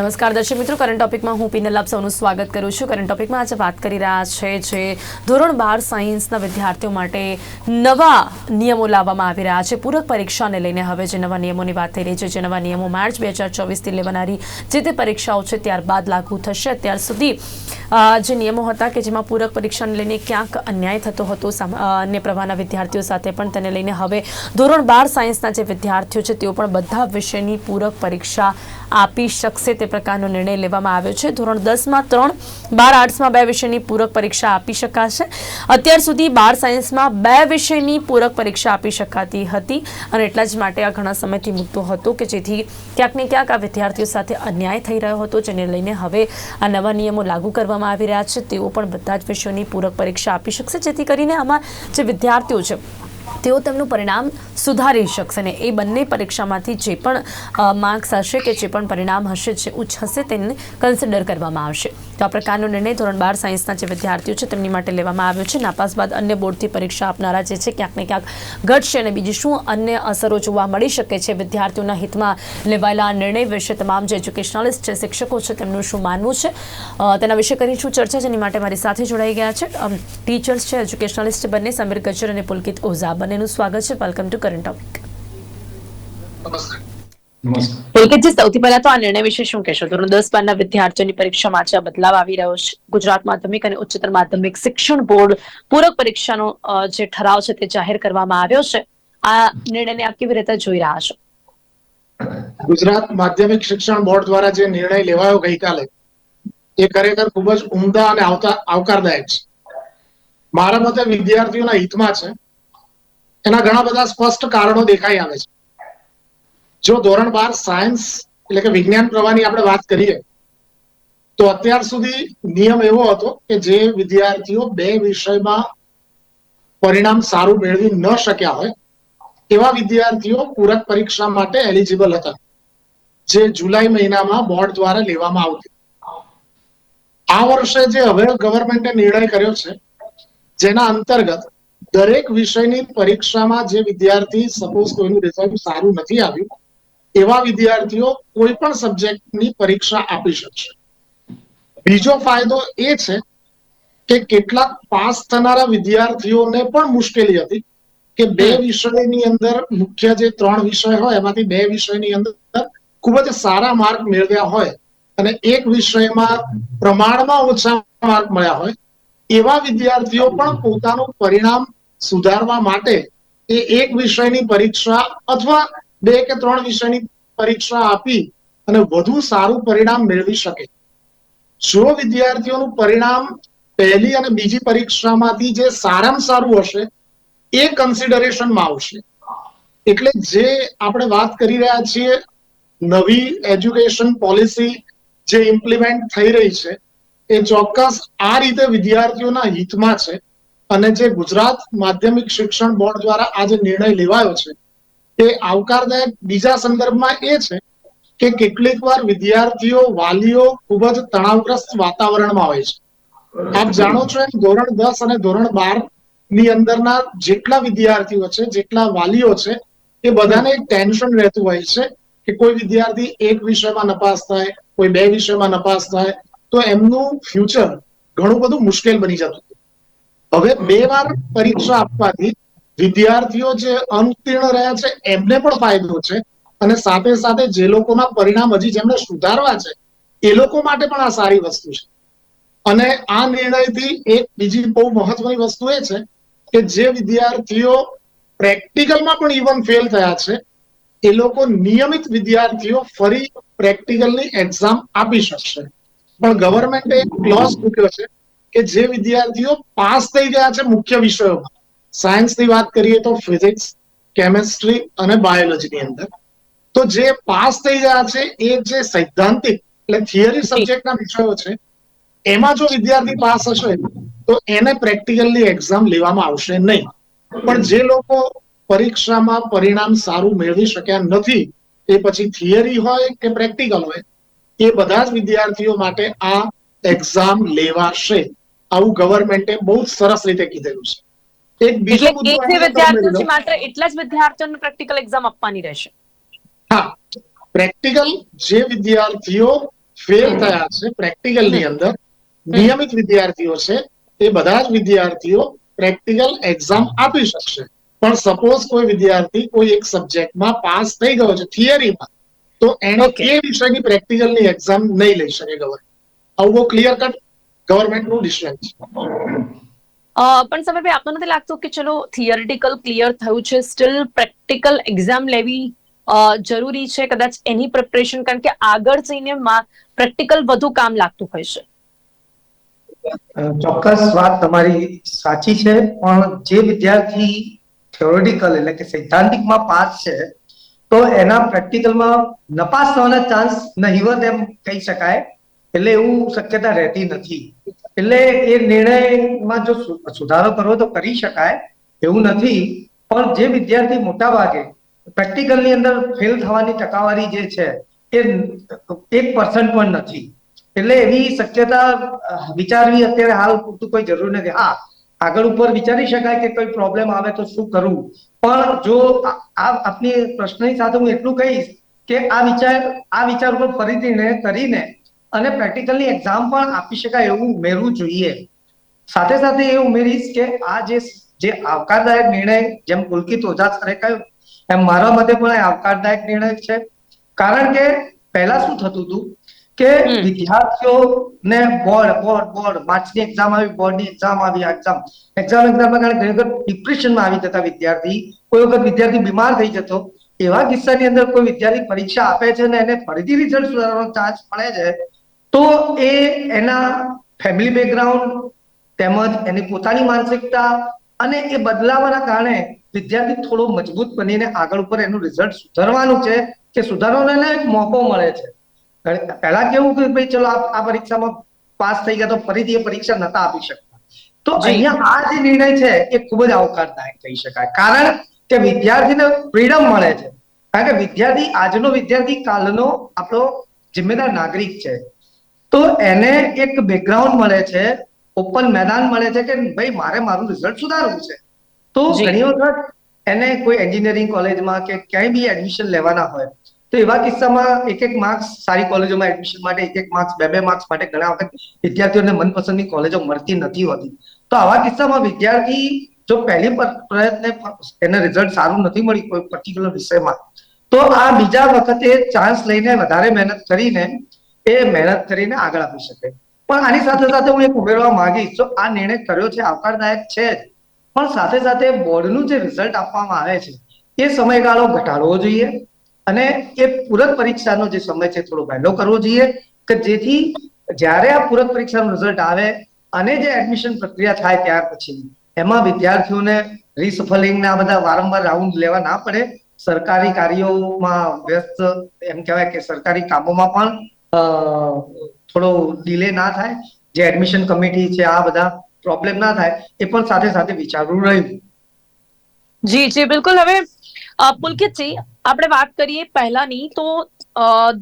નમસ્કાર દર્શક મિત્રો કરંટ ટોપિકમાં હું પિનલ આપ સૌનું સ્વાગત કરું છું. કરંટ ટોપિકમાં આજે વાત કરી રહ્યા છે જે ધોરણ બાર સાયન્સના વિદ્યાર્થીઓ માટે નવા નિયમો લાવવામાં આવી રહ્યા છે. પૂરક પરીક્ષાને લઈને હવે જે નવા નિયમોની વાત થઈ રહી છે, જે નવા નિયમો માર્ચ બે હજાર ચોવીસથી લેવાનારી જે તે પરીક્ષાઓ છે, ત્યારબાદ લાગુ થશે. અત્યાર સુધી જે નિયમો હતા કે જેમાં પૂરક પરીક્ષાને લઈને ક્યાંક અન્યાય થતો હતો અન્ય પ્રવાહના વિદ્યાર્થીઓ સાથે પણ તેને લઈને હવે ધોરણ બાર સાયન્સના જે વિદ્યાર્થીઓ છે, તેઓ પણ બધા વિષયની પૂરક પરીક્ષા આપી શકશે તે પ્રકારનો નિર્ણય લેવામાં આવ્યો છે. ધોરણ દસમાં ત્રણ, બાર આર્ટ્સમાં બે વિષયની પૂરક પરીક્ષા આપી શકાશે. અત્યાર સુધી બાર સાયન્સમાં બે વિષયની પૂરક પરીક્ષા આપી શકાતી હતી અને એટલા જ માટે આ ઘણા સમયથી મુદ્દો હતો કે જેથી ક્યાંક ને ક્યાંક આ વિદ્યાર્થીઓ સાથે અન્યાય થઈ રહ્યો હતો, જેને લઈને હવે આ નવા નિયમો લાગુ કરવામાં આવી રહ્યા છે, તેઓ પણ બધા જ વિષયોની પૂરક પરીક્ષા આપી શકશે, જેથી કરીને આમાં જે વિદ્યાર્થીઓ છે તેઓ તેમનું પરિણામ સુધારી શકશે ને એ બંને પરીક્ષામાંથી જે પણ માર્ક્સ હશે કે જે પણ પરિણામ હશે, જે ઉચ્ચ હશે તેને કન્સિડર કરવામાં આવશે. તો આ પ્રકારનો નિર્ણય ધોરણ બાર સાયન્સના જે વિદ્યાર્થીઓ છે તેમની માટે લેવામાં આવ્યો છે. નાપાસ બાદ અન્ય બોર્ડથી પરીક્ષા આપનારા જે છે ક્યાંક ને ક્યાંક ઘટશે અને બીજી શું અન્ય અસરો જોવા મળી શકે છે વિદ્યાર્થીઓના હિતમાં લેવાયેલા નિર્ણય વિશે તમામ જે એજ્યુકેશનલિસ્ટ છે, શિક્ષકો છે તેમનું શું માનવું છે? તેના વિશે કરીશું ચર્ચા? જેની માટે મારી સાથે જોડાઈ ગયા છે. ટીચર્સ છે એજ્યુકેશનલિસ્ટ બંને સમીર ગજર અને પુલકિત ઓઝા બંનેનું સ્વાગત છે. વેલકમ ટુ કરંટ ટોપિક નમસ્કાર. પુલકિતજી સૌથી પહેલા તો આ નિર્ણય વિશે શું કહેશો? ધોરણ દસ બારના વિદ્યાર્થીઓની પરીક્ષામાં આજે આ બદલાવ આવી રહ્યો છે. ગુજરાત માધ્યમિક અને ઉચ્ચતર માધ્યમિક શિક્ષણ બોર્ડ પૂરક પરીક્ષાનો જે ઠરાવ છે તે જાહેર કરવામાં આવ્યો છે. આ નિર્ણયને આપ કેવી રીતે જોઈ રહ્યા છો? ગુજરાત માધ્યમિક શિક્ષણ બોર્ડ દ્વારા જે નિર્ણય લેવાયો ગઈકાલે એ ખરેખર ખૂબ જ ઉમદા અને આવતા આવકારદાયક છે. મારા મતે વિદ્યાર્થીઓના હિતમાં છે. એના ઘણા બધા સ્પષ્ટ કારણો દેખાઈ આવે છે. જો ધોરણ બાર સાયન્સ એટલે કે વિજ્ઞાન પ્રવાહની આપણે વાત કરીએ, તો અત્યાર સુધી નિયમ એવો હતો કે જે વિદ્યાર્થીઓ બે વિષયમાં પરિણામ સારું મેળવી ન શક્યા હોય, એવા વિદ્યાર્થીઓ પૂરક પરીક્ષા માટે એલિજિબલ હતા, જે જુલાઈ મહિનામાં બોર્ડ દ્વારા લેવામાં આવતી. આ વર્ષે જે હવે ગવર્મેન્ટે નિર્ણય કર્યો છે, જેના અંતર્ગત દરેક વિષયની પરીક્ષામાં જે વિદ્યાર્થી સપોઝ કોઈનું રિઝલ્ટ સારું નથી આવ્યું એવા વિદ્યાર્થીઓ કોઈ પણ સબ્જેક્ટની પરીક્ષા આપી શકશે. બીજો ફાયદો એ છે કે કેટલાક પાસ થનારા વિદ્યાર્થીઓને પણ મુશ્કેલી હતી કે બે વિષયની અંદર મુખ્ય જે ત્રણ વિષય હોય એમાંથી બે વિષયની અંદર ખૂબ જ સારા માર્ક મેળવ્યા હોય અને એક વિષયમાં પ્રમાણમાં ઓછા માર્ક મળ્યા હોય એવા વિદ્યાર્થીઓ પણ પોતાનું પરિણામ સુધારવા માટે એ એક વિષયની પરીક્ષા અથવા બે કે ત્રણ વિષયની પરીક્ષા આપી અને વધુ સારું પરિણામ મેળવી શકે. જો વિદ્યાર્થીઓનું પરિણામ પહેલી અને બીજી પરીક્ષામાંથી જે સારામાં સારું હશે, એ કન્સિડરેશનમાં આવશે. એટલે જે આપણે વાત કરી રહ્યા છીએ, નવી એજ્યુકેશન પોલિસી જે ઇમ્પ્લિમેન્ટ થઈ રહી છે, એ ચોક્કસ આ રીતે વિદ્યાર્થીઓના હિતમાં છે. અને જે ગુજરાત માધ્યમિક શિક્ષણ બોર્ડ દ્વારા આ જે નિર્ણય લેવાયો છે તે આવકારદાયક બીજા સંદર્ભમાં એ છે કે કેટલીક વાર વિદ્યાર્થીઓ વાલીઓ ખૂબ જ તણાવગ્રસ્ત વાતાવરણમાં હોય છે આપ જાણો છો એમ ધોરણ દસ અને ધોરણ બારની અંદરના જેટલા વિદ્યાર્થીઓ છે જેટલા વાલીઓ છે એ બધાને એક ટેન્શન રહેતું હોય છે કે કોઈ વિદ્યાર્થી એક વિષયમાં નપાસ થાય કોઈ બે વિષયમાં નપાસ થાય તો એમનું ફ્યુચર ઘણું બધું મુશ્કેલ બની જતું. હવે બે વાર પરીક્ષા આપવાથી વિદ્યાર્થીઓ જે અનુત્તીર્ણ રહ્યા છે, એમને પણ ફાયદો છે અને સાથે સાથે જે લોકોના પરિણામ હજી જેમને સુધારવા છે, એ લોકો માટે પણ આ સારી વસ્તુ છે. અને આ નિર્ણયથી એક બીજી બહુ મહત્વની વસ્તુ એ છે કે જે વિદ્યાર્થીઓ પ્રેક્ટિકલમાં પણ ઇવન ફેલ થયા છે, એ લોકો નિયમિત વિદ્યાર્થીઓ ફરી પ્રેક્ટિકલની એક્ઝામ આપી શકશે. પણ ગવર્મેન્ટે એક ક્લોઝ મૂક્યો છે કે જે વિદ્યાર્થીઓ પાસ થઈ ગયા છે મુખ્ય વિષયોમાં. સાયન્સની વાત કરીએ તો ફિઝિક્સ કેમેસ્ટ્રી અને બાયોલોજીની અંદર. તો જે પાસ થઈ ગયા છે એ જે સૈદ્ધાંતિક એટલે થિયરી સબ્જેક્ટના વિષયો છે, એમાં જો વિદ્યાર્થી પાસ હશે, તો એને પ્રેક્ટિકલની એક્ઝામ લેવામાં આવશે નહીં. પણ જે લોકો પરીક્ષામાં પરિણામ સારું મેળવી શક્યા નથી, એ પછી થિયરી હોય કે પ્રેક્ટિકલ હોય, એ બધા જ વિદ્યાર્થીઓ માટે આ એક્ઝામ લેવાશે. આવું ગવર્મેન્ટે બહુ સરસ રીતે કીધેલું છે. એક બીજો મુદ્દો વિદ્યાર્થીઓ છે માત્ર એટલા જ વિદ્યાર્થીઓને પ્રેક્ટિકલ એક્ઝામ આપવાની રહેશે. હા. પ્રેક્ટિકલ જે વિદ્યાર્થીઓ ફેલ થયા છે પ્રેક્ટિકલની અંદર નિયમિત વિદ્યાર્થીઓ છે એ બધા જ વિદ્યાર્થીઓ પ્રેક્ટિકલ એક્ઝામ આપી શકશે. પણ સપોઝ કોઈ વિદ્યાર્થી કોઈ એક સબ્જેક્ટમાં પાસ થઈ ગયો છે થિયરીમાં તો એને Okay. એ વિષયની પ્રેક્ટિકલની એક્ઝામ નહીં લઈ શકે ગવર્મેન્ટ આવું બહુ ક્લિયર કટ ગવર્મેન્ટનું ડિસ્ટન્સ. પણ સમયભાઈ આપને નથી લાગતું કે ચલો થિયરિટિકલ ક્લિયર થયું છે સ્ટીલ પ્રેક્ટિકલ એક્ઝામ લેવી જરૂરી છે? કદાચ એની પ્રિપરેશન કારણ કે આગળ જઈને પ્રેક્ટિકલ વધુ કામ લાગતું હોય છે. ચોક્કસ વાત તમારી સાચી છે પણ જે વિદ્યાર્થી થિયોરિટિકલ એટલે કે સૈદ્ધાંતિકમાં પાસ છે તો એના પ્રેક્ટિકલમાં નપાસ થવાના ચાન્સ નહીવત એમ કહી શકાય. એટલે એવું શક્યતા રહેતી નથી. એટલે એ નિર્ણયમાં જો સુધારો કરવો તો કરી શકાય, એવું નથી. પણ જે વિદ્યાર્થી મોટા ભાગે પ્રેક્ટિકલની અંદર ફેલ થવાની ટકાવારી જે છે, એ એક પર્સન્ટ પણ નથી. એટલે એવી શક્યતા વિચારવી અત્યારે હાલ પૂરતું કોઈ જરૂર નથી. હા, આગળ ઉપર વિચારી શકાય કે કોઈ પ્રોબ્લેમ આવે તો શું કરવું? પણ જો આ આપની પ્રશ્નની સાથે હું એટલું કહીશ કે આ વિચાર આ વિચાર ઉપર ફરીથી કરીને અને પ્રેક્ટિકલની એક્ઝામ પણ આપી શકાય એવું ઉમેરવું જોઈએ. સાથે સાથે એ ઉમેરીશ કે આ જે જે આવકારદાયક નિર્ણય જેમ પુલકિત ઓઝા સરે કહ્યું એમ મારા મતે પણ આવકારદાયક નિર્ણય છે. કારણ કે પહેલા શું થતું હતું કે વિદ્યાર્થીઓ વિદ્યાર્થીઓને બોર્ડ બોર્ડ બોર્ડ માર્ચની એક્ઝામ આવી બોર્ડની એક્ઝામ આવી એક્ઝામ એક્ઝામ એક્ઝામના કારણે ઘણી વખત ડિપ્રેશનમાં આવી જતા વિદ્યાર્થી કોઈ વખત વિદ્યાર્થી બીમાર થઈ જતો એવા કિસ્સાની અંદર કોઈ વિદ્યાર્થી પરીક્ષા આપે છે ને એને ફરીથી રિઝલ્ટ સુધારવાનો ચાન્સ મળે છે તો એ એના ફેમિલી બેકગ્રાઉન્ડ તેમજ એની પોતાની માનસિકતા અને એ બદલાવાના કારણે વિદ્યાર્થી થોડો મજબૂત બનીને આગળ ઉપર એનું રિઝલ્ટ સુધારવાનું છે કે સુધારવાનો એક મોકો મળે છે. પહેલા કેવું કે ભાઈ ચલો આ પરીક્ષામાં પાસ થઈ ગયા તો ફરીથી એ પરીક્ષા નતા આપી શકતા. તો. અહીંયા આ જે નિર્ણય છે એ ખૂબ જ આવકારદાયક કહી શકાય. કારણ કે વિદ્યાર્થીને ફ્રીડમ મળે છે. કારણ કે વિદ્યાર્થી આજનો વિદ્યાર્થી કાલનો આપણો જિમ્મેદાર નાગરિક છે. તો એને એક બેકગ્રાઉન્ડ મળે છે ઓપન મેદાન મળે છે કે ભાઈ મારે મારું રિઝલ્ટ સુધારવું છે. તો ઘણી વખત એને કોઈ એન્જિનિયરિંગ કોલેજમાં કે ક્યાંય બી એડમિશન લેવાના હોય તો એવા કિસ્સામાં એક એક માર્ક્સ સારી કોલેજોમાં એડમિશન માટે એક એક માર્ક્સ બે બે માર્ક્સ માટે ઘણા વખત વિદ્યાર્થીઓને મનપસંદની કોલેજો મળતી નથી હોતી. તો આવા કિસ્સામાં વિદ્યાર્થી જો પહેલી પ્રયત્ન પ્રયત્ને એને રિઝલ્ટ સારું નથી મળી કોઈ પર્ટિક્યુલર વિષયમાં તો આ બીજા વખતે ચાન્સ લઈને વધારે મહેનત કરીને એ મહેનત કરીને આગળ આપી શકે. પણ આની સાથે સાથે હું એક ઉમેરવા માંગીશ તો આ નિર્ણય કર્યો છે, આવકારદાયક છે જ. પણ સાથે સાથે બોર્ડનું જે રિઝલ્ટ આપવામાં આવે છે, એ સમયગાળો ઘટાડવો જોઈએ અને એ પૂરક પરીક્ષાનો જે સમય છે, થોડો વહેલો કરવો જોઈએ કે જેથી જ્યારે આ પૂરક પરીક્ષાનું રિઝલ્ટ આવે અને જે એડમિશન પ્રક્રિયા થાય ત્યાર પછી એમાં વિદ્યાર્થીઓને રિસફલિંગ ના બધા વારંવાર રાઉન્ડ લેવા ના પડે. સરકારી કાર્યોમાં વ્યસ્ત, એમ કહેવાય કે સરકારી કામોમાં પણ થોડો ડિલે ના થાય, જે એડમિશન કમિટી છે, આ બધા પ્રોબ્લેમ ના થાય, એ પણ સાથે સાથે વિચારવું રહ્યું. જી જી, બિલકુલ. હવે પુલકિતજી આપણે વાત કરીએ પહેલાની, તો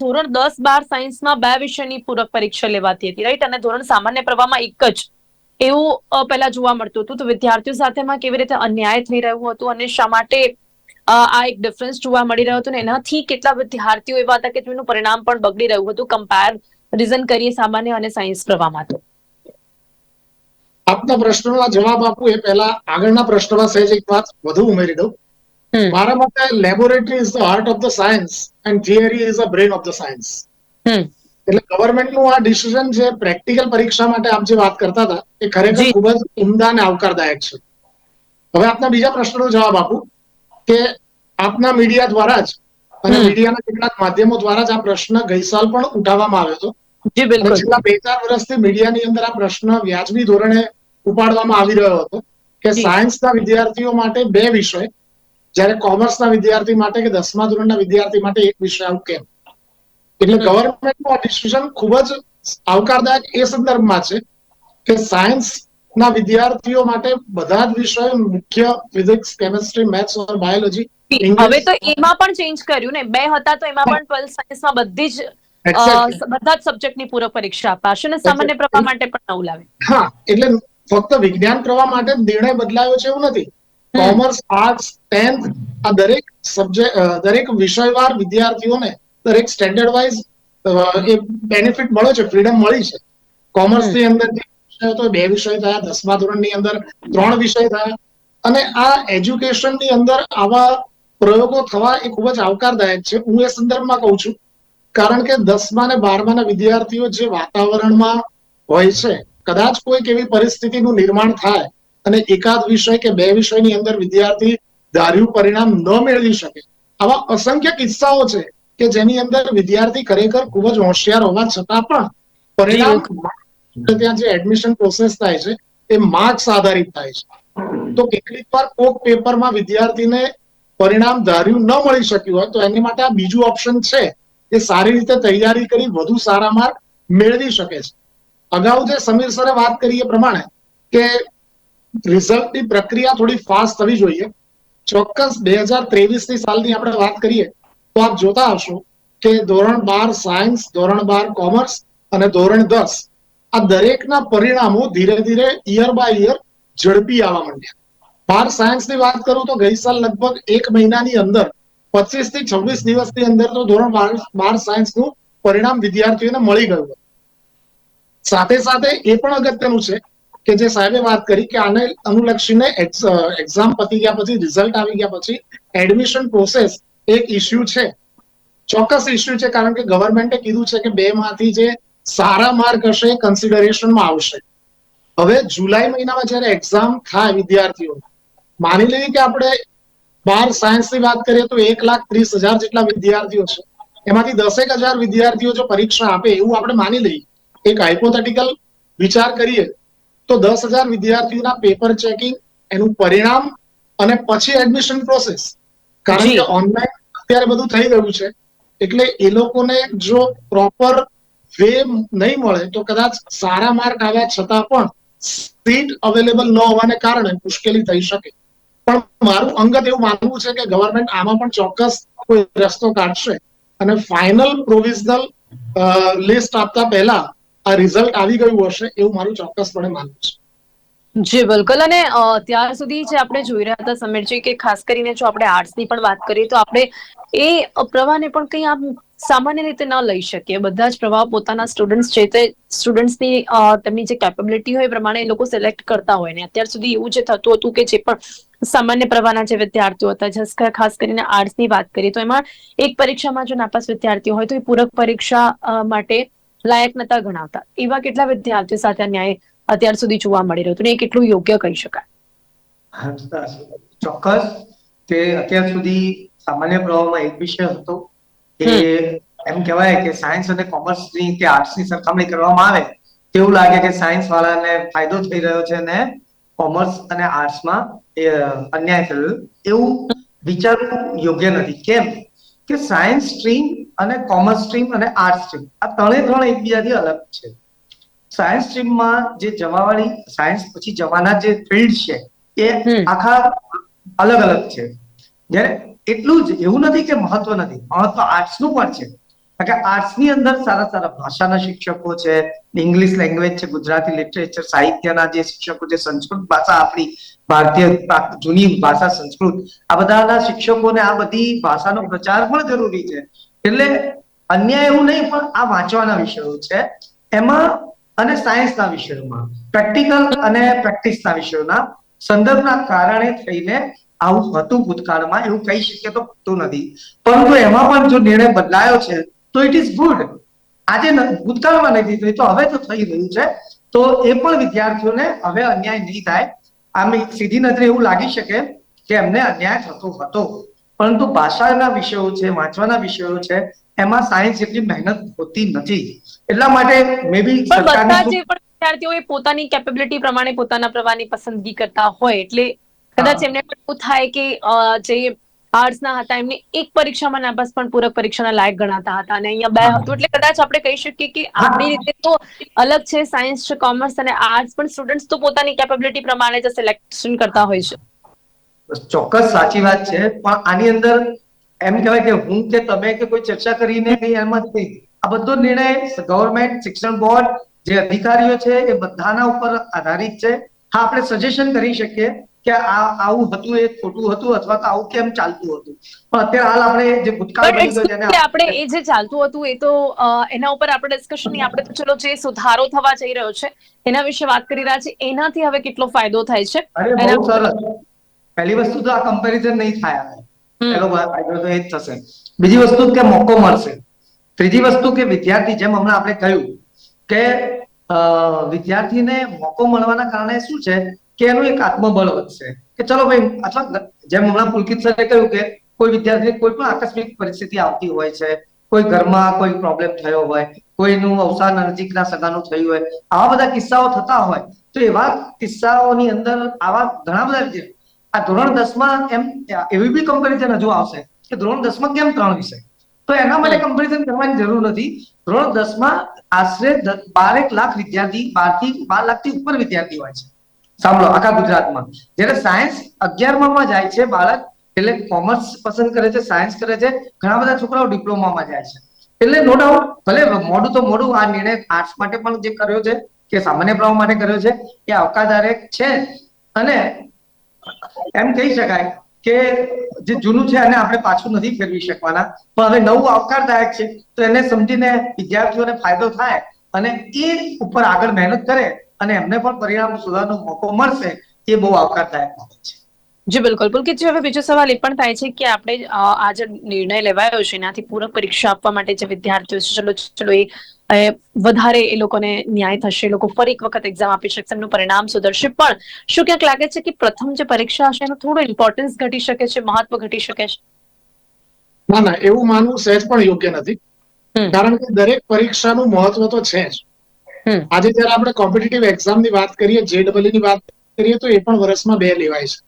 ધોરણ દસ બાર સાયન્સમાં બે વિષયની પૂરક પરીક્ષા લેવાતી હતી રાઈટ અને ધોરણ સામાન્ય પ્રવાહમાં એક જ. એવું પહેલા જોવા મળતું હતું. તો વિદ્યાર્થીઓ સાથેમાં કેવી રીતે અન્યાય થઈ રહ્યું હતું અને શા માટે આ એક ડિફરન્સ જોવા મળી રહ્યો હતો ને એનાથી કેટલા વિદ્યાર્થીઓ એવા હતા કે જેનું પરિણામ પણ બગડી રહ્યું હતું કમ્પેર રીઝન કરીએ સામાન્ય અને સાયન્સ પ્રવાહમાં તો. આપના પ્રશ્નનો જવાબ આપું એ પહેલા આગળના પ્રશ્નમાં સહેજ એક વાત વધુ ઉમેરી દઉં. મારા મતે laboratory is the heart of the science and theory is the brain of the science. એટલે ગવર્મેન્ટનું આ ડિસિઝન જે પ્રેક્ટિકલ પરીક્ષા માટે આપ જે વાત કરતા હતા એ ખરેખર ખૂબ જ ઉમદા અને આવકારદાયક છે. હવે આપના બીજા પ્રશ્નનો જવાબ આપું. કે આપના મીડિયા દ્વારા જ અને મીડિયાના કેટલાક માધ્યમો દ્વારા જ આ પ્રશ્ન ગઈ સાલ પણ ઉઠાવવામાં આવ્યો હતો. જી બિલકુલ. છેલ્લા બે ચાર વર્ષથી મીડિયાની અંદર આ પ્રશ્ન વ્યાજબી ધોરણે ઉપાડવામાં આવી રહ્યો હતો કે સાયન્સના વિદ્યાર્થીઓ માટે બે વિષય જ્યારે કોમર્સના વિદ્યાર્થી માટે કે દસમા ધોરણના વિદ્યાર્થી માટે એક વિષય આવું કેમ? એટલે. ગવર્મેન્ટનું આ ડિસિઝન ખૂબ જ આવકારદાયક એ સંદર્ભમાં છે કે સાયન્સ ના વિદ્યાર્થીઓ માટે બધા જ વિષયો મુખ્ય physics chemistry maths or biology હવે તો એમાં પણ ચેન્જ કર્યું ને. બે હતા તો એમાં પણ ટ્વેલ્થ સાયન્સમાં બધી જ બધા જ સબ્જેક્ટની પૂરક પરીક્ષા અપાશે અને સામાન્ય પ્રવાહ માટે પણ નવું લાવે હા એટલે ફક્ત વિજ્ઞાન પ્રવાહ માટે નિર્ણય બદલાયો છે એવું નથી. કોમર્સ આર્ટ્સ ટેન્થ આ દરેક સબ્જેક્ટ દરેક વિષયવાર વિદ્યાર્થીઓને દરેક સ્ટેન્ડર્ડ વાઇઝ એ બેનિફિટ મળ્યો છે ફ્રીડમ મળી છે. કોમર્સની અંદર વિષય હતો બે વિષય થયા, દસમા ધોરણની અંદર ત્રણ વિષય થયા. અને આ એજ્યુકેશનની અંદર આવા પ્રયોગો થવા એ ખૂબ જ આવકારદાયક છે. હું એ સંદર્ભમાં કહું છું. કારણ કે દસમા ને બારમા વિદ્યાર્થીઓ જે વાતાવરણમાં હોય છે, કદાચ કોઈક એવી પરિસ્થિતિનું નિર્માણ થાય અને એકાદ વિષય કે બે વિષયની અંદર વિદ્યાર્થી ધાર્યું પરિણામ ન મેળવી શકે. આવા અસંખ્ય કિસ્સાઓ છે કે જેની અંદર વિદ્યાર્થી ખરેખર ખૂબ જ હોશિયાર હોવા છતાં પણ પરિણામ ત્યાં જે એડમિશન પ્રોસેસ થાય છે, એ માર્ક્સ આધારિત થાય છે. તો કેટલીક વાર કોક પેપરમાં વિદ્યાર્થીને પરિણામ ધાર્યું ન મળી શક્યું હોય, તો એની માટે આ બીજું ઓપ્શન છે, એ સારી રીતે તૈયારી કરી વધુ સારા માર્ક મેળવી શકે છે. અગાઉ જે સમીર સરે વાત કરી એ પ્રમાણે કે રિઝલ્ટની પ્રક્રિયા થોડી ફાસ્ટ થવી જોઈએ. ચોક્કસ બે હજાર ત્રેવીસની સાલની આપણે વાત કરીએ, તો આપ જોતા હશો કે ધોરણ બાર સાયન્સ ધોરણ બાર કોમર્સ અને ધોરણ દસ આ દરેકના પરિણામો ધીરે ધીરે યર બાય યર ઝડપી આવવા માંડ્યા. બાર સાયન્સની વાત કરું તો ગઈ સાલ લગભગ એક મહિનાની અંદર પચીસથી છવ્વીસ દિવસની અંદર તો ધોરણ બાર સાયન્સનું પરિણામ વિદ્યાર્થીઓને મળી ગયું સાથે સાથે એ પણ અગત્યનું છે કે જે સાહેબે વાત કરી કે આને અનુલક્ષીને એક્ઝામ પતી ગયા પછી રિઝલ્ટ આવી ગયા પછી એડમિશન પ્રોસેસ એક ઇસ્યુ છે. ચોક્કસ ઇસ્યુ છે કારણ કે ગવર્મેન્ટે કીધું છે કે બે માંથી જે સારા માર્ક હશે કન્સિડરેશનમાં આવશે. હવે જુલાઈ મહિનામાં જ્યારે એક્ઝામ થાય વિદ્યાર્થીઓ માની લઈએ કે આપણે બાર સાયન્સની વાત કરીએ તો એક લાખ ત્રીસ હજાર જેટલા વિદ્યાર્થીઓ છે. એમાંથી દસેક હજાર વિદ્યાર્થીઓ જો પરીક્ષા આપે એવું આપણે માની લઈએ. એક હાઇપોથેટિકલ વિચાર કરીએ તો દસ હજાર વિદ્યાર્થીઓના પેપર ચેકિંગ એનું પરિણામ અને પછી એડમિશન પ્રોસેસ કારણ કે ઓનલાઈન અત્યારે બધું થઈ ગયું છે. એટલે એ લોકોને જો પ્રોપર વે નહીં મળે, તો કદાચ સારા માર્ક આવ્યા છતાં પણ સીટ અવેલેબલ ન હોવાને કારણે મુશ્કેલી થઈ શકે. પણ મારું અંગત એવું માનવું છે કે ગવર્મેન્ટ આમાં પણ ચોક્કસ કોઈ રસ્તો કાઢશે. અને ફાઇનલ પ્રોવિઝનલ લિસ્ટ આપતા પહેલા આ રિઝલ્ટ આવી ગયું હશે એવું મારું ચોક્કસપણે માનવું છે. જી, બિલકુલ. અને ત્યાર સુધી જે આપણે જોઈ રહ્યા હતા સમીરજી કે ખાસ કરીને જો આપણે આર્ટ્સની પણ વાત કરીએ તો આપણે એ પ્રવાહને પણ કંઈ આમ સામાન્ય રીતે ન લઈ શકીએ બધા જ પ્રવાહ પોતાના સ્ટુડન્ટ્સ છે તે સ્ટુડન્ટ્સની તેમની જે કેપેબિલિટી હોય એ પ્રમાણે એ લોકો સિલેક્ટ કરતા હોય. ને અત્યાર સુધી એવું જે થતું હતું કે જે પણ સામાન્ય પ્રવાહના જે વિદ્યાર્થીઓ હતા જસ ખાસ કરીને આર્ટ્સની વાત કરીએ તો એમાં એક પરીક્ષામાં જો નાપાસ વિદ્યાર્થીઓ હોય તો એ પૂરક પરીક્ષા માટે લાયક નતા ગણાવતા. એવા કેટલા વિદ્યાર્થીઓ સાથે ન્યાય અત્યાર સુધી જોવા મળી રહ્યું હતું એ કેટલું યોગ્ય કહી શકાય? ચોક્કસ. કે અત્યાર સુધી સામાન્ય પ્રવાહમાં એક વિષય હતો કે એમ કહેવાય કે સાયન્સ અને કોમર્સની કે આર્ટ્સની સરખામણી કરવામાં આવે તેવું લાગે કે સાયન્સ વાળાને ફાયદો થઈ રહ્યો છે અને કોમર્સ અને આર્ટ્સમાં એ અન્યાય થયો. એવું વિચારવું યોગ્ય નથી. કેમ? કે સાયન્સ સ્ટ્રીમ અને કોમર્સ સ્ટ્રીમ અને આર્ટ્સ સ્ટ્રીમ આ ત્રણે ત્રણ એકબીજાથી અલગ છે. સાયન્સ સ્ટ્રીમમાં જે જવાવાળી સાયન્સ પછી જવાના જે ફિલ્ડ છે એ આખા અલગ અલગ છે. જ્યારે એટલું જ, એવું નથી કે મહત્વ નથી. મહત્વ આર્ટ્સનું પણ છે. કારણ કે આર્ટ્સની અંદર સારા સારા ભાષાના શિક્ષકો છે ઇંગ્લિશ લેંગ્વેજ છે, ગુજરાતી લિટરેચર સાહિત્યના જે શિક્ષકો છે, સંસ્કૃત ભાષા આપણી ભારતીય જૂની ભાષા સંસ્કૃત, આ બધાના શિક્ષકોને આ બધી ભાષાનો પ્રચાર પણ જરૂરી છે. એટલે અન્ય એવું નહીં, પણ આ વાંચવાના વિષયો છે. એમાં અને સાયન્સના વિષયોમાં પ્રેક્ટિકલ અને પ્રેક્ટિસના વિષયોના સંદર્ભના કારણે થઈને આવું હતું ભૂતકાળમાં? એવું કહી શકીએ તો ખોટું નથી. પરંતુ એમાં પણ જો નિર્ણય બદલાયો છે તો ઇટ ઇઝ ગુડ આજે ભૂતકાળમાં નથી થયું તો હવે તો થઈ રહ્યું છે. તો એ પણ વિદ્યાર્થીઓને હવે અન્યાય નહીં થાય. આમ સીધી નજરે એવું લાગી શકે કે એમને અન્યાય થતો હતો. પરંતુ ભાષાના વિષયો છે વાંચવાના વિષયો છે એમાં સાયન્સ જેટલી મહેનત હોતી નથી. એટલા માટે મે બી વિદ્યાર્થીઓ પોતાની કેપેબિલિટી પ્રમાણે પોતાના પ્રવાહની પસંદગી કરતા હોય એટલે કદાચ એમને એવું થાય કે જે આર્ટ્સ ના હતા, એમને એક પરીક્ષામાં નાપાસ પણ પૂરક પરીક્ષાના લાયક ગણાતા હતા અને અહીંયા બે હતું. એટલે કદાચ આપણે કહી શકીએ કે. આપણી રીતે તો અલગ છે સાયન્સ છે કોમર્સ અને આર્ટ્સ પણ સ્ટુડન્ટ્સ તો પોતાની કેપેબિલિટી પ્રમાણે જ સિલેક્શન કરતા હોય છે. ચોક્કસ સાચી વાત છે, પણ આની અંદર એમ કહેવાય કે હું કે તમે કે કોઈ ચર્ચા કરીને કઈ એમ આ બધો નિર્ણય ગવર્મેન્ટ શિક્ષણ બોર્ડ જે અધિકારીઓ છે એ બધાના ઉપર આધારિત છે. હા, આપણે સજેશન કરી શકીએ કે આ આવું હતું એ ખોટું હતું અથવા તો આવું કેમ ચાલતું હતું? પણ અત્યારે હાલ આપણે જે ભૂતકાળ બની ગયો જેને આપણે એ જે ચાલતું હતું એ તો એના ઉપર આપણે ડિસ્કશન નહીં આપણે તો ચલો જે સુધારો થવા જઈ રહ્યો છે એના વિશે વાત કરી રહ્યા છે એનાથી હવે કેટલો ફાયદો થાય છે? અરે બહુ સરસ. પહેલી વસ્તુ તો આ કમ્પેરિઝન નહીં થાય. પહેલો ફાયદો તો એ જ થશે. બીજી વસ્તુ કે મોકો મળશે. ત્રીજી વસ્તુ કે વિદ્યાર્થી જેમ હમણાં આપણે કહ્યું કે વિદ્યાર્થીને મોકો મળવાના કારણે શું છે? કે એનું એક આત્મબળ વધશે. કે ચલો ભાઈ, આટલા જેમ હમણાં પુલકિત સરે કહ્યું કે કોઈ વિદ્યાર્થી કોઈ પણ આકસ્મિક પરિસ્થિતિ આવતી હોય છે, કોઈ ઘરમાં કોઈ પ્રોબ્લેમ થયો હોય, કોઈનું અવસાન નજીકના સગાનું થયું હોય, આવા બધા કિસ્સાઓ થતા હોય, તો એવા કિસ્સાઓની અંદર આવા ઘણા બધા વિદ્યાર્થી- આ ધોરણ દસમાં એમ, એવી બી કમ્પેરિઝન હજુ આવશે કે ધોરણ દસમાં કેમ ત્રણ વિષય? તો એના માટે કમ્પેરિઝન કરવાની જરૂર નથી. ધોરણ દસમાં આશરે બારેક લાખ વિદ્યાર્થી બારથી બાર લાખથી ઉપર વિદ્યાર્થી હોય છે. સાંભળો, આખા ગુજરાતમાં. જ્યારે સાયન્સ અગિયારમાં જાય છે બાળક, એટલે કોમર્સ પસંદ કરે છે સાયન્સ કરે છે, ઘણા બધા છોકરાઓ ડિપ્લોમામાં જાય છે. એટલે નો ડાઉટ ભલે મોડું તો મોડું, આ નિર્ણય આર્ટ્સ માટે પણ જે કર્યો છે, કે સામાન્ય પ્રવાહ માટે કર્યો છે, એ આવકારદાયક છે. અને એમ કહી શકાય કે જે જૂનું છે એને આપણે પાછું નથી ફેરવી શકવાના. પણ હવે નવું આવકારદાયક છે, તો એને સમજીને વિદ્યાર્થીઓને ફાયદો થાય અને એ ઉપર આગળ મહેનત કરે અને એમને પણ પરિણામ સુધારનો મોકો મળશે એ બહુ આવકારદાયક બાબત છે. જી બિલકુલ. પુલકિતજી હવે બીજો સવાલ એ પણ થાય છે કે આપણે આ જે નિર્ણય લેવાયો છે એનાથી પૂરક પરીક્ષા આપવા માટે જે વિદ્યાર્થીઓ છે ચલો ચલો એ વધારે એ લોકોને ન્યાય થશે એ લોકો ફરી એક વખત એક્ઝામ આપી શકશે એમનું પરિણામ સુધરશે. પણ શું ક્યાંક લાગે છે કે પ્રથમ જે પરીક્ષા હશે એનું થોડું ઇમ્પોર્ટન્સ ઘટી શકે છે મહત્વ ઘટી શકે છે? ના ના એવું માનવું સહેજ પણ યોગ્ય નથી. કારણ કે દરેક પરીક્ષાનું મહત્વ તો છે જ. આજે જયારે આપણે કોમ્પિટિટિવ એક્ઝામની વાત કરીએ જેડબલઈ ની વાત કરીએ તો એ પણ વર્ષમાં બે લેવાય છે.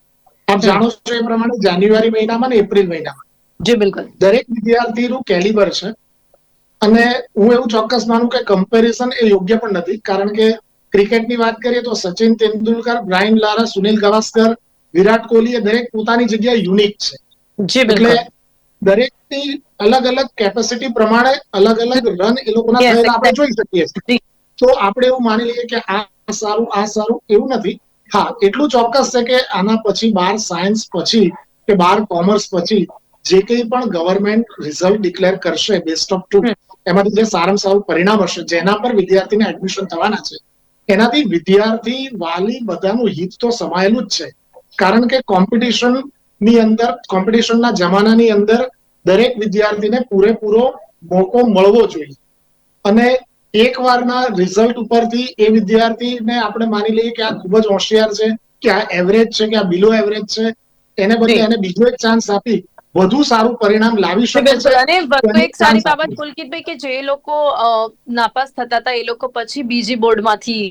આપ જાણો છો એ પ્રમાણે જાન્યુઆરી મહિનામાં ને એપ્રિલ મહિનામાં. જી બિલકુલ. દરેક વિદ્યાર્થીનું કેલિબર છે. અને હું એવું ચોક્કસ માનું કે કમ્પેરિઝન એ યોગ્ય પણ નથી કારણ કે ક્રિકેટની વાત કરીએ તો સચિન તેંડુલકર બ્રાયન લારા સુનિલ ગાવસ્કર વિરાટ કોહલી એ દરેક પોતાની જગ્યા યુનિક છે. જી એટલે દરેક દરેકની અલગ અલગ કેપેસિટી પ્રમાણે અલગ અલગ રન એ લોકોના થયેલા આપણે જોઈ શકીએ છીએ. તો આપણે એવું માની લઈએ કે આ સારું આ સારું એવું નથી. હા એટલું ચોક્કસ છે કે આના પછી બાર સાયન્સ પછી કે બાર કોમર્સ પછી જે કંઈ પણ ગવર્મેન્ટ રિઝલ્ટ ડિક્લેર કરશે બેસ્ટ ઓફ ટુ એમાંથી જે સારામાં સારું પરિણામ હશે જેના પર વિદ્યાર્થીને એડમિશન થવાના છે એનાથી વિદ્યાર્થી વાલી બધાનું હિત તો સમાયેલું જ છે. કારણ કે કોમ્પિટિશનની અંદર કોમ્પિટિશનના જમાનાની અંદર દરેક વિદ્યાર્થીને પૂરેપૂરો મોકો મળવો જોઈએ. અને એક વારના રિઝલ્ટ ઉપરથી એ વિદ્યાર્થીને આપણે માની લઈએ કે આ ખૂબ જ હોશિયાર છે કે આ એવરેજ છે કે આ બિલો એવરેજ છે. એને બદલે એને બીજો એક ચાન્સ આપી વધુ સારું પરિણામ લાવી શકે છે. અને વધુ એક સારી બાબત પુલકિતભાઈ કે જે લોકો નાપાસ થતા હતા એ લોકો પછી બીજી બોર્ડમાંથી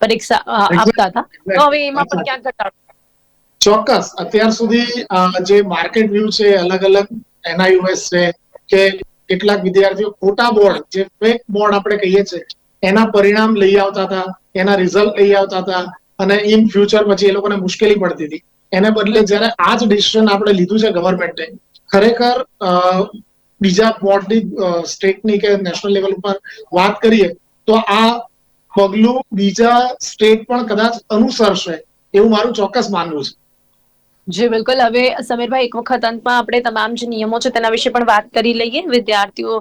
પરીક્ષા આપતા હતા. તો હવે એમાં પણ ક્યાંક ઘટાડો? ચોક્કસ. અત્યાર સુધી જે માર્કેટ વ્યૂ છે અલગ અલગ એનઆઈયુએસ છે કે કેટલાક વિદ્યાર્થીઓ ખોટા બોર્ડ, જે ફેક બોર્ડ આપણે કહીએ છીએ, એના પરિણામ લઈ આવતા હતા, એના રિઝલ્ટ લઈ આવતા હતા અને ઇન ફ્યુચર પછી એ લોકોને મુશ્કેલી પડતી હતી. એને બદલે જ્યારે આ જ ડિસિઝન આપણે લીધું છે ગવર્મેન્ટે ખરેખર બીજા બોર્ડની સ્ટેટની કે નેશનલ લેવલ ઉપર વાત કરીએ, તો આ પગલું બીજા સ્ટેટ પણ કદાચ અનુસરશે એવું મારું ચોક્કસ માનવું છે. જી, બિલકુલ. હવે સમીરભાઈ, એક વખત અંતમાં આપણે તમામ જે નિયમો છે તેના વિશે પણ વાત કરી લઈએ. વિદ્યાર્થીઓ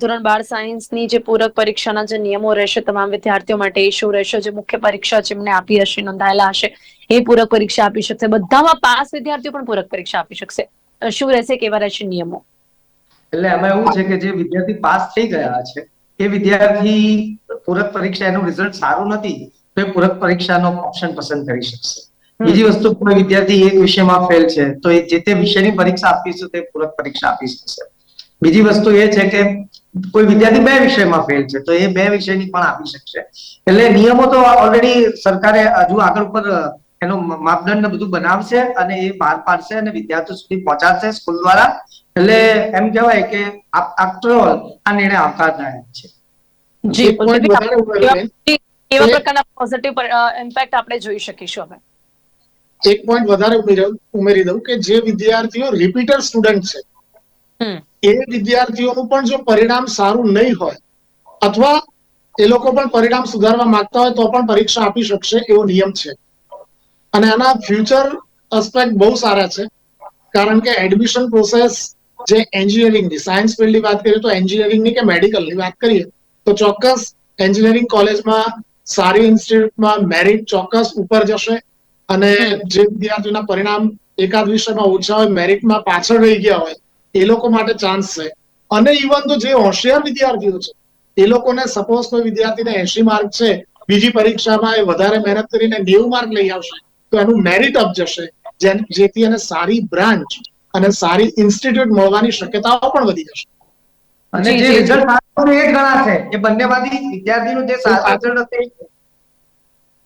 ધોરણ બાર સાયન્સની જે પૂરક પરીક્ષાના જે નિયમો રહેશે, તમામ વિદ્યાર્થીઓ માટે શું રહેશે, જે મુખ્ય પરીક્ષા જેમને આપી હશે, નોંધાયેલા હશે, એ પૂરક પરીક્ષા આપી શકશે. બધામાં પાસ વિદ્યાર્થીઓ પણ પૂરક પરીક્ષા આપી શકશે. શું રહેશે કેવા રહેશે નિયમો? એટલે એમાં એવું છે કે જે વિદ્યાર્થી પાસ થઈ ગયા છે, એ વિદ્યાર્થી પૂરક પરીક્ષા એનું રિઝલ્ટ સારું નથી, તો એ પૂરક પરીક્ષાનો ઓપ્શન પસંદ કરી શકશે. બીજી વસ્તુ કોઈ વિદ્યાર્થી એક વિષયમાં ફેલ છે તો એ જે તે વિષયની પરીક્ષા આપીશું તે પૂરક પરીક્ષા આપી શકશે બીજી વસ્તુ એ છે કે કોઈ વિદ્યાર્થી બે વિષયમાં ફેલ છે તો એ બે વિષયની પણ આપી શકશે. એટલે નિયમો તો ઓલરેડી સરકારે હજુ આગળ ઉપર એનો માપદંડ બધું બનાવશે અને એ બહાર પાડશે અને વિદ્યાર્થીઓ સુધી પહોંચાડશે સ્કૂલ દ્વારા. એટલે એમ કહેવાય કે આફ્ટર ઓલ આ નિર્ણય આવકારદાયક છે. જી. કેવા પ્રકારના પોઝિટિવ ઇમ્પેક્ટ આપણે જોઈ શકીશું હવે. એક પોઈન્ટ વધારે ઉમેરી દઉં કે જે વિદ્યાર્થીઓ રિપીટર સ્ટુડન્ટ છે એ વિદ્યાર્થીઓનું પણ જો પરિણામ સારું નહીં હોય અથવા એ લોકો પણ પરિણામ સુધારવા માંગતા હોય તો પણ પરીક્ષા આપી શકશે એવો નિયમ છે. અને આના ફ્યુચર અસ્પેક્ટ બહુ સારા છે કારણ કે એડમિશન પ્રોસેસ જે એન્જિનિયરિંગની સાયન્સ ફિલ્ડની વાત કરીએ તો એન્જિનિયરિંગની કે મેડિકલની વાત કરીએ તો ચોક્કસ એન્જિનિયરિંગ કોલેજમાં સારી ઇન્સ્ટિટ્યૂટમાં મેરિટ ચોક્કસ ઉપર જશે. અને જે વિદ્યાર્થીઓના પરિણામ એકાદ વિષયમાં ઓછા હોય મેરિટમાં પાછળ રહી ગયા હોય એ લોકો માટે ચાન્સ છે. અને ઇવન તો જે હોશિયાર વિદ્યાર્થીઓ છે એ લોકોને સપોઝ કોઈ વિદ્યાર્થીને એસી માર્ક છે બીજી પરીક્ષામાં એ વધારે મહેનત કરીને નેવું માર્ક લઈ આવશે તો એનું મેરિટ અપ જશે. જેથી એને સારી બ્રાન્ચ અને સારી ઇન્સ્ટિટ્યૂટ મળવાની શક્યતાઓ પણ વધી જશે. અને જી, રિઝલ્ટ એ જ ગણાશે એ બંનેમાંથી વિદ્યાર્થીનું જે સારું હશે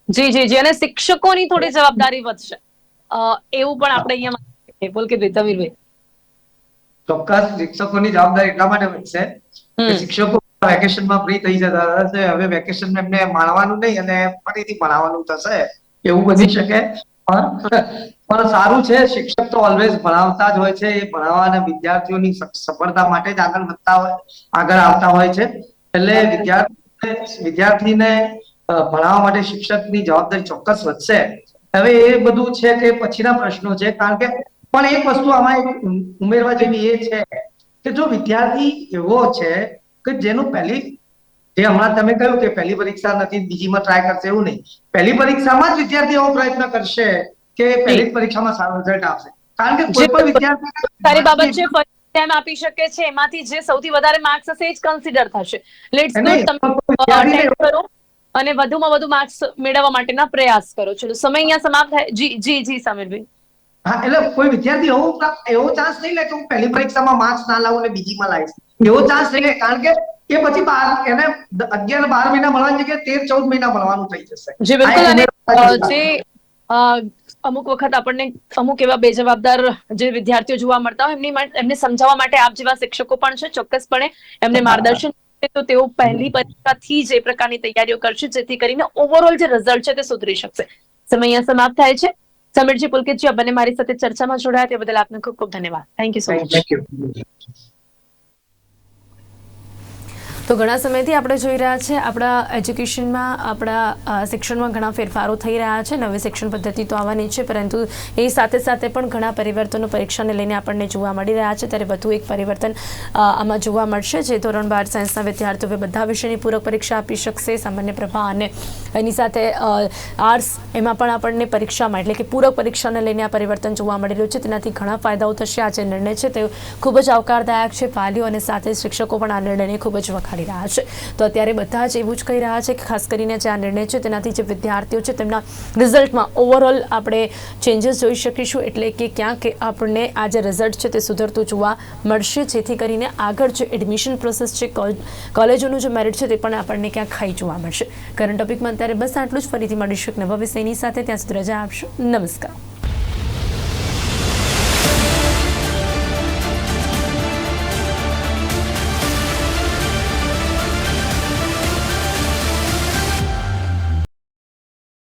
જી જી જી. અને શિક્ષકોની થોડી જવાબદારી વધશે. એવું પણ આપણે અહીંયા બોલ કે તમીરભાઈ ચોક્કસ શિક્ષકોની જવાબદારી એટલા માટે વધશે કે શિક્ષકો વેકેશનમાં ફ્રી થઈ જતા હશે હવે વેકેશન એમને માણવાનું નહીં અને ફરીથી ભણાવવાનું થશે એવું બની શકે. પણ પણ સારું છે શિક્ષક તો ઓલવેઝ ભણાવતા જ હોય છે. એ ભણાવવાના અને વિદ્યાર્થીઓની સફળતા માટે જ આગળ વધતા હોય આગળ આવતા હોય છે. એટલે વિદ્યાર્થી વિદ્યાર્થીને ભણાવવા માટે શિક્ષકની જવાબદારી ચોક્કસ વધશે. હવે એ બધું છે કે પછીના પ્રશ્નો છે કારણ કે પણ એક વસ્તુ આમાં એક ઉમેરવા જેવી એ છે કે જો વિદ્યાર્થી એવો છે કે જેનું પહેલી જે હમણાં તમે કહ્યું કે પહેલી પરીક્ષા નથી બીજીમાં ટ્રાય કરશે એવું નહીં. પહેલી પરીક્ષામાં જ વિદ્યાર્થી એવો પ્રયત્ન કરશે કે પહેલી પરીક્ષામાં સારું રિઝલ્ટ આવશે. કારણ કે કોઈ પણ વિદ્યાર્થી સારી બાબત છે ટાઈમ આપી શકે છે એમાંથી જે સૌથી વધારે માર્ક્સ હશે એ જ કન્સિડર થશે. લેટ્સ ગો તમે કરો. અને વધુમાં વધુ માર્ક્સ મેળવવા માટેના પ્રયાસ કરો. છો સમય અહીંયા સમાપ્ત થાય. જી જી જી સમીરભાઈ હા એટલે કોઈ વિદ્યાર્થી એવો એવો ચાન્સ નહીં લે કે હું પહેલી પરીક્ષામાં માર્ક્સ ના લાવું ને બીજીમાં લાવીશ. એવો ચાન્સ નહીં લે કારણ કે એ પછી બાર એને અગિયાર બાર મહિના મળવાની જગ્યાએ તેર ચૌદ મહિના મળવાનું થઈ જશે. જી બિલકુલ. અને જે અમુક વખત આપણને અમુક એવા બેજવાબદાર જે વિદ્યાર્થીઓ જોવા મળતા હોય એમની એમને સમજાવવા માટે આપ જેવા શિક્ષકો પણ છે ચોક્કસપણે એમને માર્ગદર્શન તો તેઓ પહેલી પરીક્ષાથી જ એ પ્રકારની તૈયારીઓ કરશે જેથી કરીને ઓવરઓલ જે રિઝલ્ટ છે તે સુધરી શકશે. સમય અહીંયા સમાપ્ત થાય છે. સમીરજી પુલકેતજી બંને મારી સાથે ચર્ચામાં જોડાયા તે બદલ આપનો ખૂબ ખૂબ ધન્યવાદ. Thank you so much. તો ઘણા સમયથી આપણે જોઈ રહ્યા છે, આપણા એજ્યુકેશનમાં, આપણા શિક્ષણમાં ઘણા ફેરફારો થઈ રહ્યા છે, નવી શિક્ષણ પદ્ધતિ તો આવવાની છે, પરંતુ એ સાથે સાથે પણ ઘણા પરિવર્તનો, પરીક્ષાને લઈને આપણને જોવા મળી રહ્યા છે, ત્યારે વધુ એક પરિવર્તન આમાં જોવા મળશે. જે ધોરણ બાર સાયન્સના વિદ્યાર્થીઓ બધા વિષયની પૂરક પરીક્ષા આપી શકશે, સામાન્ય પ્રવાહ અને એની સાથે આર્ટ્સ, એમાં પણ આપણને પરીક્ષામાં, એટલે કે પૂરક પરીક્ષાને લઈને આ પરિવર્તન જોવા મળી રહ્યું છે. તેનાથી ઘણા ફાયદાઓ થશે. આ જે નિર્ણય છે, તે ખૂબ જ આવકારદાયક છે. વાલીઓ અને સાથે શિક્ષકો પણ આ નિર્ણયને ખૂબ જ વખાડી રહ્યા છે. તો અત્યારે બધા જ એવું જ કહી રહ્યા છે કે ખાસ કરીને જે આ નિર્ણય છે, તેનાથી જે વિદ્યાર્થીઓ છે, તેમના રિઝલ્ટમાં ઓવરઓલ આપણે ચેન્જીસ જોઈ શકીશું. એટલે કે ક્યાંક આપણને આ જે રિઝલ્ટ છે, તે સુધરતું જોવા મળશે. જેથી કરીને આગળ જે એડમિશન પ્રોસેસ છે કોલેજોનું જે મેરિટ છે, તે પણ આપણને ક્યાંક ખાઈ જોવા મળશે. કરંટ ટોપિકમાં અત્યારે બસ આટલું જ. ફરીથી મળીશું એક નવા વિષયની સાથે. ત્યાં સુધી રજા આપશો. નમસ્કાર.